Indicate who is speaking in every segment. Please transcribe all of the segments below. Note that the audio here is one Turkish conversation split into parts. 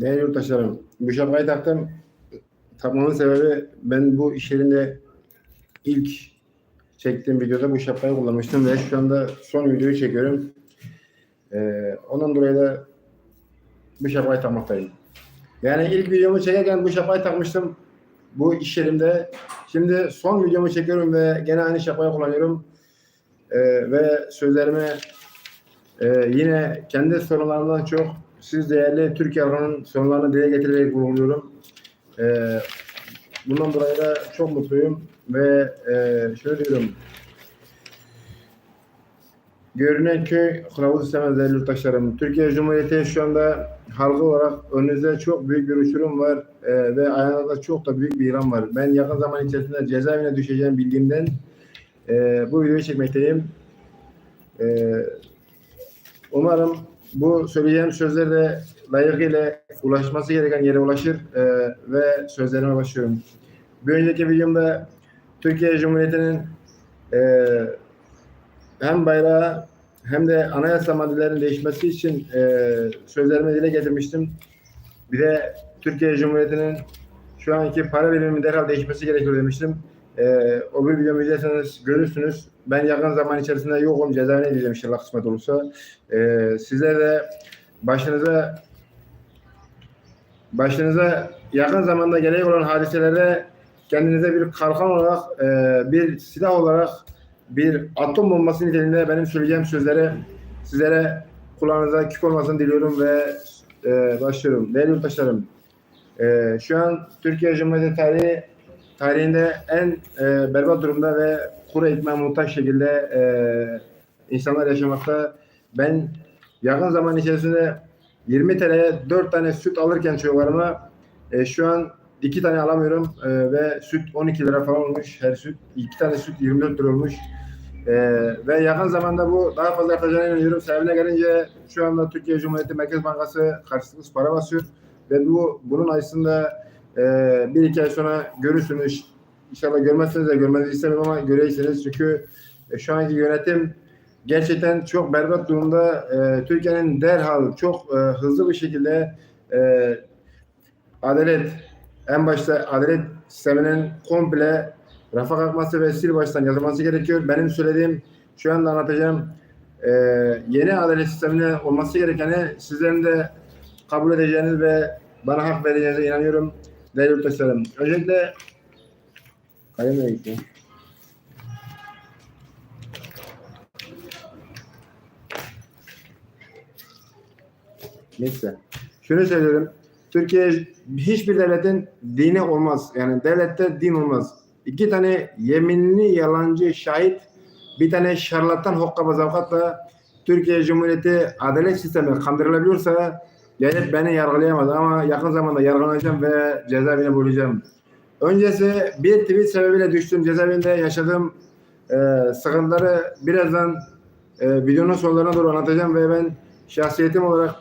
Speaker 1: Değerli yurttaşlarım, bu şapkayı taktım. Takmamın sebebi ben bu iş yerinde ilk çektiğim videoda bu şapkayı kullanmıştım ve şu anda son videoyu çekiyorum. Ee, ondan dolayı da bu şapkayı takmaktayım. Yani ilk videomu çekerken bu şapkayı takmıştım bu iş yerimde. Şimdi son videomu çekiyorum ve gene aynı şapkayı kullanıyorum. Ee, ve sözlerime ee, yine kendi sorunlarımdan çok siz değerli Türkiye halkının sorunlarını dile getirerek vurguluyorum. Ee, bundan dolayı da çok mutluyum ve e, şöyle diyorum. Görünen köy kılavuz istemez değerli yurttaşlarım. Türkiye Cumhuriyeti şu anda halkı olarak önünüzde çok büyük bir uçurum var e, ve ayağınızda çok da büyük bir İran var. Ben yakın zaman içerisinde cezaevine düşeceğim bildiğimden e, bu videoyu çekmekteyim. E, Umarım bu söyleyeceğim sözler de layıkıyla ulaşması gereken yere ulaşır e, ve sözlerime başlıyorum. Bir önceki videomda Türkiye Cumhuriyeti'nin e, hem bayrağı hem de anayasa maddelerinin değişmesi için e, sözlerimi dile getirmiştim. Bir de Türkiye Cumhuriyeti'nin şu anki para biriminin derhal değişmesi gerekiyor demiştim. Ee, o bir videomu izlerseniz görürsünüz. Ben yakın zaman içerisinde yokum cezaevine gideceğim inşallah kısmet olursa. Ee, sizler de başınıza başınıza yakın zamanda gelecek olan hadiselerde kendinize bir kalkan olarak, e, bir silah olarak, bir atom bombası niteliğinde benim söyleyeceğim sözleri sizlere kulağınıza küp olmasını diliyorum ve e, başlıyorum. Değerli yurttaşlarım, e, şu an Türkiye Cumhuriyeti tarihi tarihinde en e, berbat durumda ve kuru ekmeğe muhtaç şekilde e, insanlar yaşamakta. Ben yakın zaman içerisinde 20 TL'ye 4 tane süt alırken çocuklarıma e, şu an 2 tane alamıyorum e, ve süt 12 lira falan olmuş her süt. 2 tane süt 24 lira olmuş. E, ve yakın zamanda bu daha fazla artacağına inanıyorum. Sebebine gelince şu anda Türkiye Cumhuriyeti Merkez Bankası karşılıksız para basıyor ve bu bunun aslında ee, bir iki ay sonra görürsünüz. İnşallah görmezseniz de görmenizi istemem ama göreceksiniz. Çünkü e, şu anki yönetim gerçekten çok berbat durumda. E, Türkiye'nin derhal çok e, hızlı bir şekilde e, adalet en başta adalet sisteminin komple rafa kalkması ve sil baştan yazılması gerekiyor. Benim söylediğim şu anda anlatacağım e, yeni adalet sistemine olması gerekeni sizlerin de kabul edeceğiniz ve bana hak vereceğinize inanıyorum. Değerli yurttaşlarım. Öncelikle nereye gitti? Neyse. Şunu söylüyorum. Türkiye hiçbir devletin dini olmaz. Yani devlette din olmaz. İki tane yeminli yalancı şahit, bir tane şarlatan hokkabaz avukatla Türkiye Cumhuriyeti adalet sistemi kandırılabiliyorsa gelip beni yargılayamaz ama yakın zamanda yargılanacağım ve cezaevine bulacağım. Öncesi bir tweet sebebiyle düştüm cezaevinde yaşadığım e, sıkıntıları birazdan e, videonun sonlarına doğru anlatacağım ve ben şahsiyetim olarak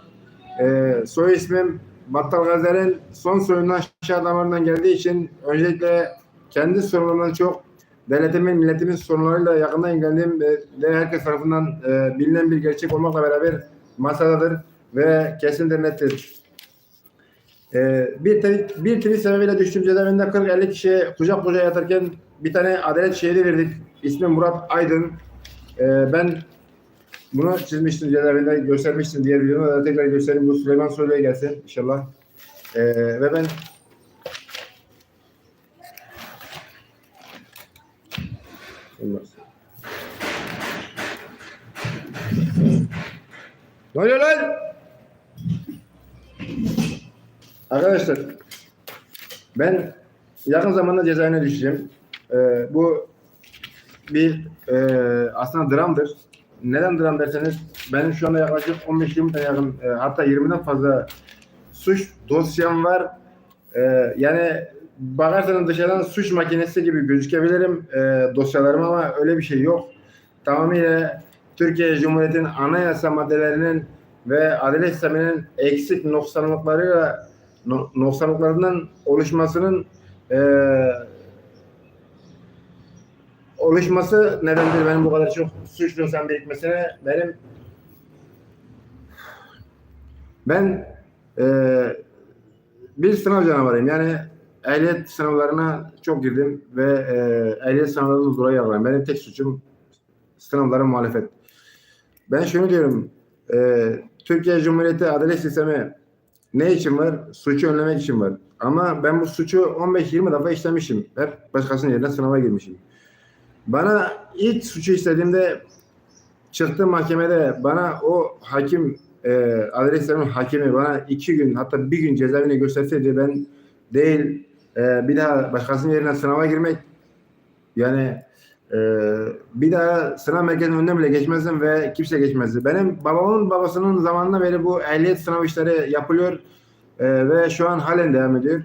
Speaker 1: e, soy ismim Battal Gazer'in son soyundan aşağı damarından geldiği için öncelikle kendi sorunlarımdan çok devletimin, milletimin sorunlarıyla yakından ilgilendiğim ve herkes tarafından e, bilinen bir gerçek olmakla beraber masadadır ve kesindir nettir. Ee, bir, tweet, bir tweet sebebiyle düştüm cezaevinde 40-50 kişiye kucak kucağa yatarken bir tane adalet şehidi verdik. İsmi Murat Aydın. Ee, ben bunu çizmiştim cezaevinde göstermiştim diğer videomda da tekrar göstereyim. Bu Süleyman Soylu'ya gelsin inşallah. Ee, ve ben. Ne oluyor lan? Arkadaşlar ben yakın zamanda cezaevine düşeceğim. Ee, bu bir e, aslında dramdır. Neden dram derseniz benim şu anda yaklaşık 15-20 tane yakın e, hatta 20'den fazla suç dosyam var. E, yani bakarsanız dışarıdan suç makinesi gibi gözükebilirim e, dosyalarım ama öyle bir şey yok. Tamamıyla Türkiye Cumhuriyeti'nin anayasa maddelerinin ve adalet sisteminin eksik noksanlıklarıyla no, noksanlıklarından oluşmasının e, oluşması nedendir benim bu kadar çok suç dosyan birikmesine benim ben e, bir sınav canavarıyım. Yani ehliyet sınavlarına çok girdim ve e, ehliyet sınavlarında dolayı yargılayım. Benim tek suçum sınavlara muhalefet. Ben şunu diyorum. E, Türkiye Cumhuriyeti adalet sistemi ne için var? Suçu önlemek için var. Ama ben bu suçu 15-20 defa işlemişim. Hep başkasının yerine sınava girmişim. Bana ilk suçu istediğimde çıktı mahkemede bana o hakim e, sisteminin hakimi bana iki gün hatta bir gün cezaevine gösterseydi ben değil e, bir daha başkasının yerine sınava girmek yani bir daha sınav merkezinin önüne bile geçmezdim ve kimse geçmezdi. Benim babamın babasının zamanında beri bu ehliyet sınav işleri yapılıyor e, ve şu an halen devam ediyor.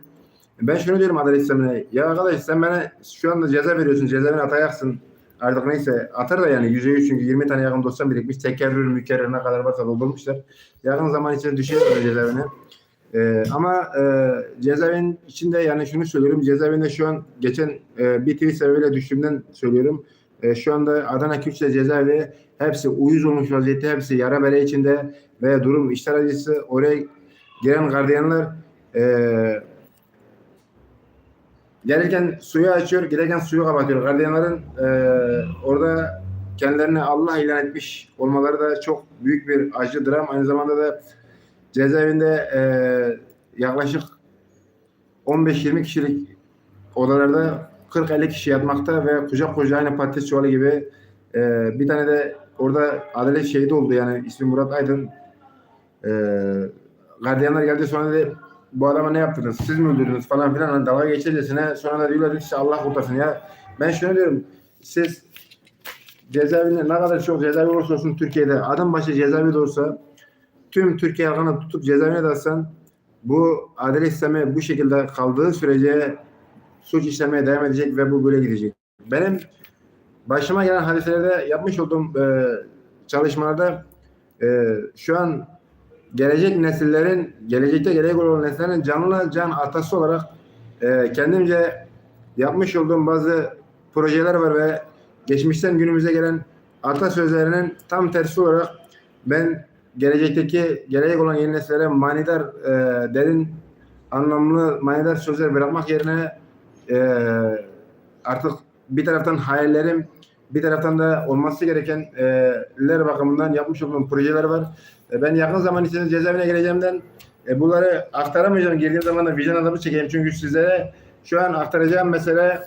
Speaker 1: Ben şunu diyorum adalet sistemine. Ya arkadaş sen bana şu anda ceza veriyorsun. Cezaevine atayaksın. Artık neyse atar da yani yüzde yüz çünkü 20 tane yakın dosyam birikmiş. Tekerrür, mükerrer ne kadar varsa doldurmuşlar. Yakın zaman içinde düşüyorlar cezaevine. Ee, ama e, cezaevin içinde yani şunu söylüyorum. Cezaevinde şu an geçen e, bir tweet sebebiyle düştüğümden söylüyorum. E, şu anda Adana Küçükçe cezaevi hepsi uyuz olmuş vaziyette. Hepsi yara bere içinde ve durum işler acısı. Oraya giren gardiyanlar e, gelirken suyu açıyor, giderken suyu kapatıyor. Gardiyanların e, orada kendilerini Allah ilan etmiş olmaları da çok büyük bir acı dram. Aynı zamanda da cezaevinde e, yaklaşık 15-20 kişilik odalarda 40-50 kişi yatmakta ve kucak kucağa aynı patates çuvalı gibi e, bir tane de orada adalet şehidi oldu yani ismi Murat Aydın. E, gardiyanlar geldi sonra dedi bu adama ne yaptınız? Siz mi öldürdünüz falan filan hani dalga geçercesine sonra da diyorlar ki Allah kurtarsın ya. Ben şunu diyorum siz cezaevinde ne kadar çok cezaevi olursa olsun Türkiye'de adım başı cezaevi de olsa tüm Türkiye halkını tutup cezaevine atsan bu adalet sistemi bu şekilde kaldığı sürece suç işlemeye devam edecek ve bu böyle gidecek. Benim başıma gelen hadiselerde yapmış olduğum e, çalışmalarda e, şu an gelecek nesillerin, gelecekte gelecek olan nesillerin canına can atası olarak e, kendimce yapmış olduğum bazı projeler var ve geçmişten günümüze gelen atasözlerinin tam tersi olarak ben gelecekteki gelecek olan yeni nesillere manidar, e, derin, anlamlı manidar sözler bırakmak yerine e, artık bir taraftan hayallerim, bir taraftan da olması gerekenler bakımından yapmış olduğum projeler var. E, ben yakın zaman içinde cezaevine geleceğimden e, bunları aktaramayacağım. Girdiğim zaman da vicdan adamı çekeyim. Çünkü sizlere şu an aktaracağım mesele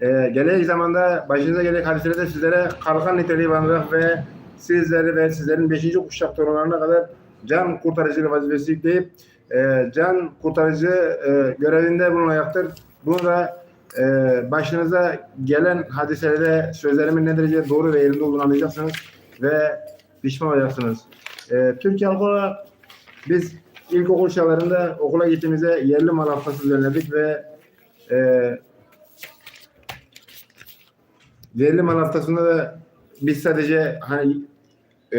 Speaker 1: e, gelecek zamanda başınıza gelecek hadiselerde sizlere kalkan niteliği barındırarak ve sizleri ve sizlerin 5. kuşak torunlarına kadar can kurtarıcı vazifesi yükleyip e, can kurtarıcı e, görevinde bulunacaktır. Bunu da e, başınıza gelen hadiselerde sözlerimin ne derece doğru ve yerinde olduğunu anlayacaksınız ve pişman olacaksınız. E, Türkiye halkı biz ilkokul çağlarında okula gittiğimizde yerli mal haftası düzenledik ve e, yerli mal haftasında da biz sadece hani e,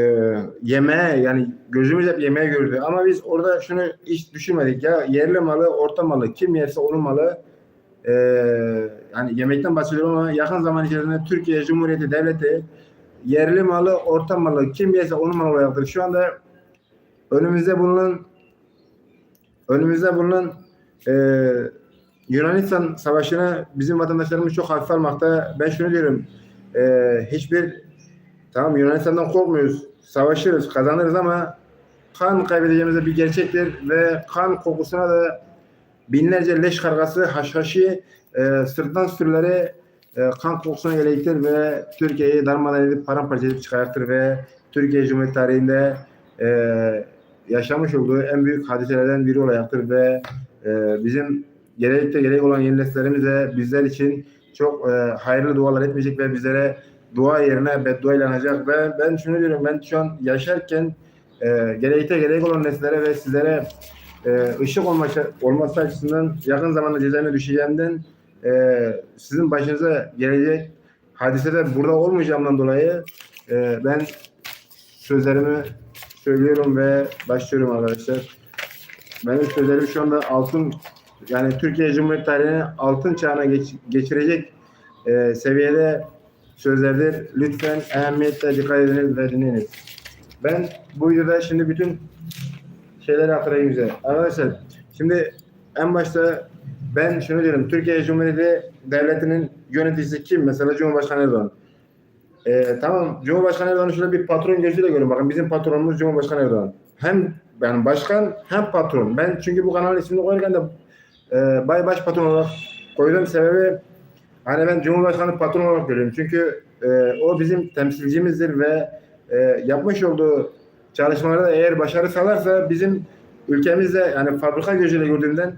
Speaker 1: yemeğe yani gözümüz hep yemeğe gördü ama biz orada şunu hiç düşünmedik ya yerli malı orta malı kim yerse onun malı e, yani yemekten bahsediyorum ama yakın zaman içerisinde Türkiye Cumhuriyeti Devleti yerli malı orta malı kim yerse onun malı olacaktır. Şu anda önümüzde bulunan önümüzde bulunan e, Yunanistan Savaşı'nı bizim vatandaşlarımız çok hafif almakta. Ben şunu diyorum. E, hiçbir tamam Yunanistan'dan korkmuyoruz. Savaşırız, kazanırız ama kan kaybedeceğimiz de bir gerçektir ve kan kokusuna da binlerce leş kargası, haşhaşi, e, sırtlan sürüleri e, kan kokusuna gelecektir ve Türkiye'yi darmadan edip paramparça edip çıkaracaktır ve Türkiye Cumhuriyeti tarihinde e, yaşamış olduğu en büyük hadiselerden biri olacaktır ve e, bizim gelecekte gerek olan yeni nesillerimiz bizler için çok e, hayırlı dualar etmeyecek ve bizlere dua yerine beddua ilanacak ve ben şunu diyorum ben şu an yaşarken e, gelecekte gerek olan nesillere ve sizlere e, ışık olması, olması açısından yakın zamanda cezaevine düşeceğimden e, sizin başınıza gelecek hadisede burada olmayacağımdan dolayı e, ben sözlerimi söylüyorum ve başlıyorum arkadaşlar. Benim sözlerim şu anda altın yani Türkiye Cumhuriyeti tarihini altın çağına geç, geçirecek e, seviyede sözlerdir. Lütfen ehemmiyetle dikkat ediniz ve dinleyiniz. Ben bu videoda şimdi bütün şeyleri aktarayım size. Arkadaşlar şimdi en başta ben şunu diyorum. Türkiye Cumhuriyeti Devleti'nin yöneticisi kim? Mesela Cumhurbaşkanı Erdoğan. Ee, tamam Cumhurbaşkanı Erdoğan'ı şöyle bir patron gözüyle görün. Bakın bizim patronumuz Cumhurbaşkanı Erdoğan. Hem yani başkan hem patron. Ben çünkü bu kanal ismini koyarken de e, bay baş patron olarak koyduğum sebebi hani ben Cumhurbaşkanı patron olarak görüyorum. Çünkü e, o bizim temsilcimizdir ve e, yapmış olduğu çalışmalarda eğer başarı sağlarsa bizim ülkemizde yani fabrika gözüyle gördüğümden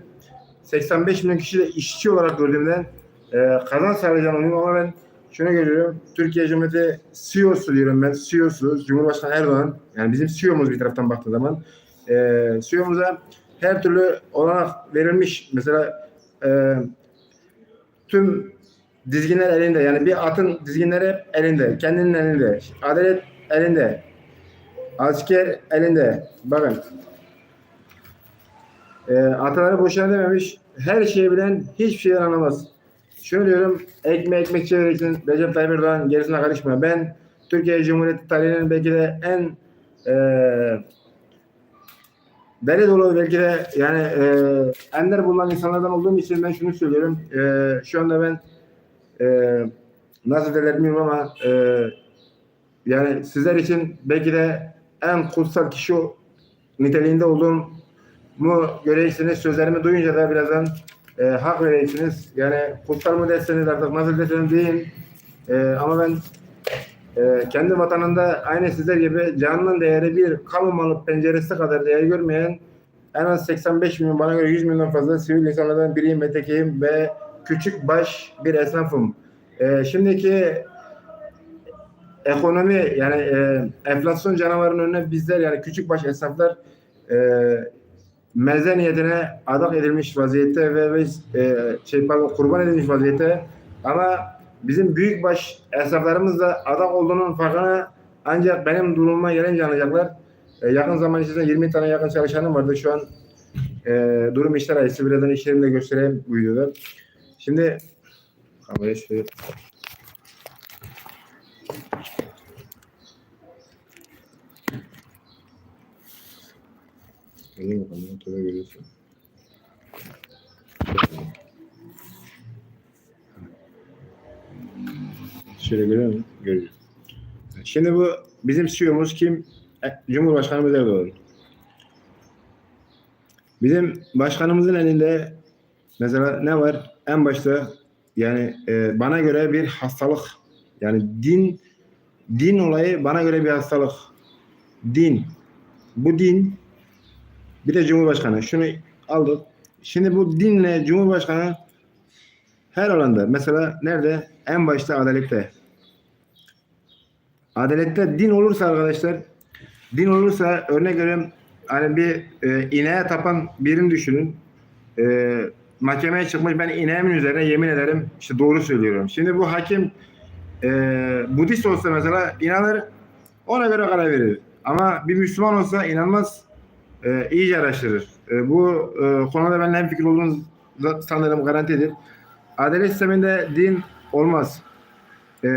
Speaker 1: 85 milyon kişi de işçi olarak gördüğümden e, kazanç sağlayacağını umuyorum ama ben şunu görüyorum. Türkiye Cumhuriyeti CEO'su diyorum ben. CEO'su Cumhurbaşkanı Erdoğan. Yani bizim CEO'muz bir taraftan baktığı zaman. E, CEO'muza her türlü olanak verilmiş. Mesela e, tüm dizginler elinde. Yani bir atın dizginleri hep elinde. Kendinin elinde. Adalet elinde. Asker elinde. Bakın. E, ataları boşuna dememiş. Her şeyi bilen hiçbir şeyden anlamaz. Şunu diyorum. Ekmek ekmek çevireceksin. Recep Tayyip Erdoğan gerisine karışma. Ben Türkiye Cumhuriyeti tarihinin belki de en e, deli dolu belki de yani e, ender bulunan insanlardan olduğum için ben şunu söylüyorum. E, şu anda ben e, nasıl derler bilmiyorum ama e, yani sizler için belki de en kutsal kişi niteliğinde olduğum mu göreceksiniz. Sözlerimi duyunca da birazdan e, hak vereceksiniz. Yani kutsal mı derseniz artık nasıl derseniz deyin. E, ama ben e, kendi vatanında aynı sizler gibi canının değeri bir kamu malı penceresi kadar değer görmeyen en az 85 milyon bana göre 100 milyon fazla sivil insanlardan biriyim ve tekeyim ve küçük baş bir esnafım. E, şimdiki ekonomi yani e, enflasyon canavarının önüne bizler yani küçük baş esnaflar e, meze niyetine adak edilmiş vaziyette ve, ve e, şey pardon, kurban edilmiş vaziyette ama bizim büyükbaş esnaflarımız da adak olduğunun farkına ancak benim durumuma gelince anlayacaklar. E, yakın zaman içerisinde 20 tane yakın çalışanım vardı. Şu an e, durum işler acısı. Birazdan işlerimi de göstereyim bu videoda. Şimdi kamerayı şöyle Gelin bakalım. Ortada görüyorsun. Şöyle görüyor musun? Görüyor. Şimdi bu bizim CEO'muz kim? E, Cumhurbaşkanımız Erdoğan. Bizim başkanımızın elinde mesela ne var? En başta yani e, bana göre bir hastalık. Yani din din olayı bana göre bir hastalık. Din. Bu din bir de Cumhurbaşkanı. Şunu aldık. Şimdi bu dinle Cumhurbaşkanı her alanda. Mesela nerede? En başta adalette. Adalette din olursa arkadaşlar din olursa örnek veriyorum hani bir e, ineğe tapan birini düşünün. E, mahkemeye çıkmış ben ineğimin üzerine yemin ederim işte doğru söylüyorum. Şimdi bu hakim e, Budist olsa mesela inanır ona göre karar verir. Ama bir Müslüman olsa inanmaz e, iyice araştırır. E, bu e, konuda benimle hemfikir olduğunuz da sanırım garantidir. Adalet sisteminde din olmaz. E,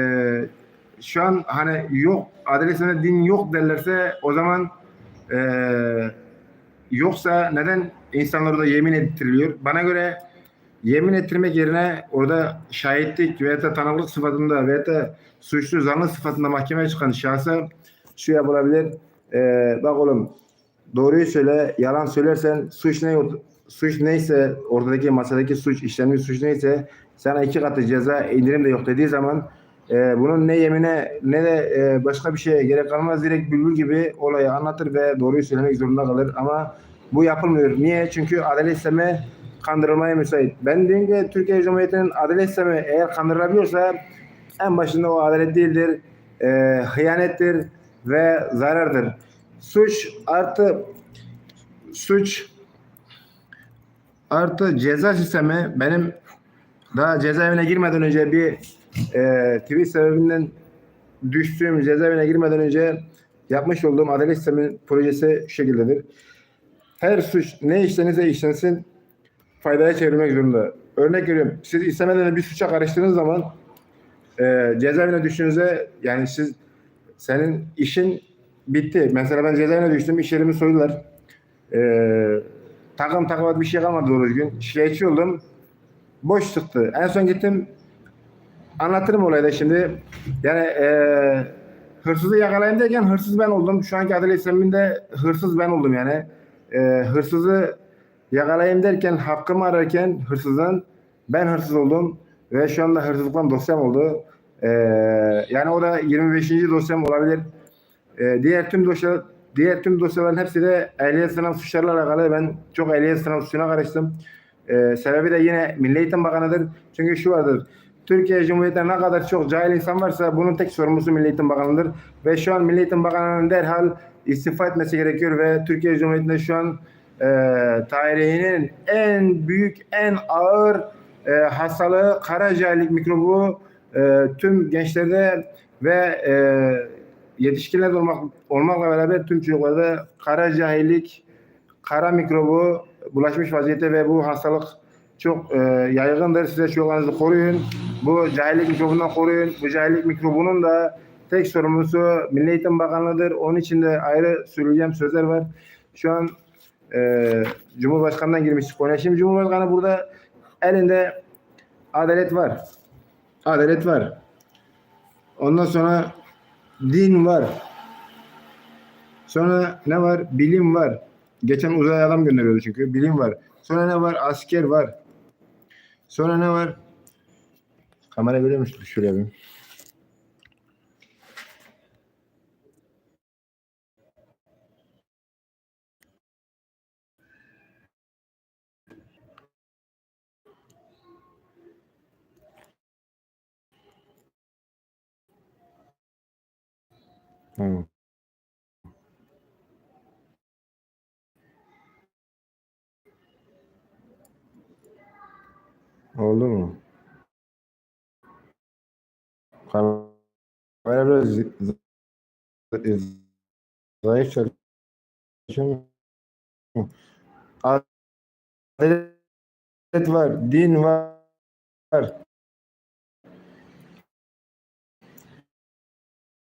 Speaker 1: şu an hani yok, adalet sisteminde din yok derlerse o zaman e, yoksa neden insanlar orada yemin ettiriliyor? Bana göre yemin ettirmek yerine orada şahitlik veya da tanıklık sıfatında veya da suçlu zanlı sıfatında mahkemeye çıkan şahsa şu yapılabilir. E, bak oğlum doğruyu söyle, yalan söylersen suç ne suç neyse oradaki masadaki suç işlenmiş suç neyse sana iki katı ceza indirim de yok dediği zaman e, bunun ne yemine ne de e, başka bir şeye gerek kalmaz direkt bülbül gibi olayı anlatır ve doğruyu söylemek zorunda kalır ama bu yapılmıyor. Niye? Çünkü adalet sistemi kandırılmaya müsait. Ben diyorum ki Türkiye Cumhuriyeti'nin adalet sistemi eğer kandırılabiliyorsa en başında o adalet değildir, e, hıyanettir ve zarardır. Suç artı suç artı ceza sistemi benim daha cezaevine girmeden önce bir e, tweet sebebinden düştüğüm cezaevine girmeden önce yapmış olduğum adalet sistemi projesi şu şekildedir. Her suç ne işlenirse işlensin faydaya çevirmek zorunda. Örnek veriyorum. Siz istemeden de bir suça karıştığınız zaman e, cezaevine düştüğünüzde yani siz senin işin bitti. Mesela ben cezaevine düştüm. iş yerimi soydular. Ee, takım takım bir şey kalmadı doğru düzgün. Şikayetçi oldum. Boş çıktı. En son gittim anlatırım olayı da şimdi. Yani eee hırsızı yakalayayım derken hırsız ben oldum. Şu anki adalet sisteminde hırsız ben oldum yani. Eee hırsızı yakalayayım derken hakkımı ararken hırsızın ben hırsız oldum ve şu anda hırsızlıktan dosyam oldu. Eee, yani o da 25. dosyam olabilir. Eee, diğer tüm dosya diğer tüm dosyaların hepsi de ehliyet sınav suçlarıyla alakalı. Ben çok ehliyet sınav suçuna karıştım. Eee, sebebi de yine Milli Eğitim Bakanı'dır. Çünkü şu vardır. Türkiye Cumhuriyeti'nde ne kadar çok cahil insan varsa bunun tek sorumlusu Milli Eğitim Bakanı'dır. Ve şu an Milli Eğitim Bakanı'nın derhal istifa etmesi gerekiyor ve Türkiye Cumhuriyeti'nde şu an e, tarihinin en büyük, en ağır e, hastalığı kara cahillik mikrobu e, tüm gençlerde ve e, yetişkinlerde olmak, olmakla beraber tüm çocuklarda kara cahillik, kara mikrobu bulaşmış vaziyette ve bu hastalık çok e, yaygındır. Size çocuklarınızı koruyun. Bu cahillik mikrobundan koruyun. Bu cahillik mikrobunun da tek sorumlusu Milli Eğitim Bakanlığı'dır. Onun için de ayrı söyleyeceğim sözler var. Şu an e, Cumhurbaşkanı'ndan girmiştik konuya. Şimdi Cumhurbaşkanı burada elinde adalet var. Adalet var. Ondan sonra din var. Sonra ne var? Bilim var. Geçen uzay adam gönderiyordu çünkü. Bilim var. Sonra ne var? Asker var. Sonra ne var? Kamera görüyor musun? Şuraya bir. Tamam. Oldu mu? Kamera biraz zayıf çalışıyor? Adalet var, din var.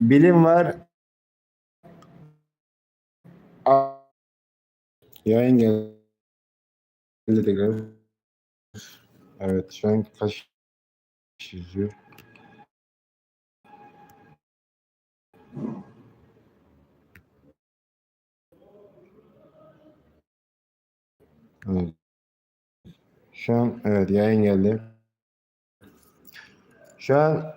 Speaker 1: Bilim var. Yayın geldi tekrar. Evet şu an kaç kişi? Evet. Şu an evet yayın geldi. Şu an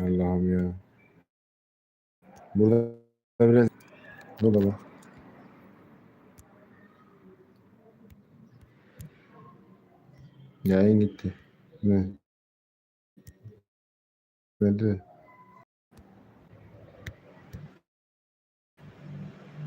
Speaker 1: Allah'ım ya. Burada biraz bak. Yayın gitti. Ne? Bende.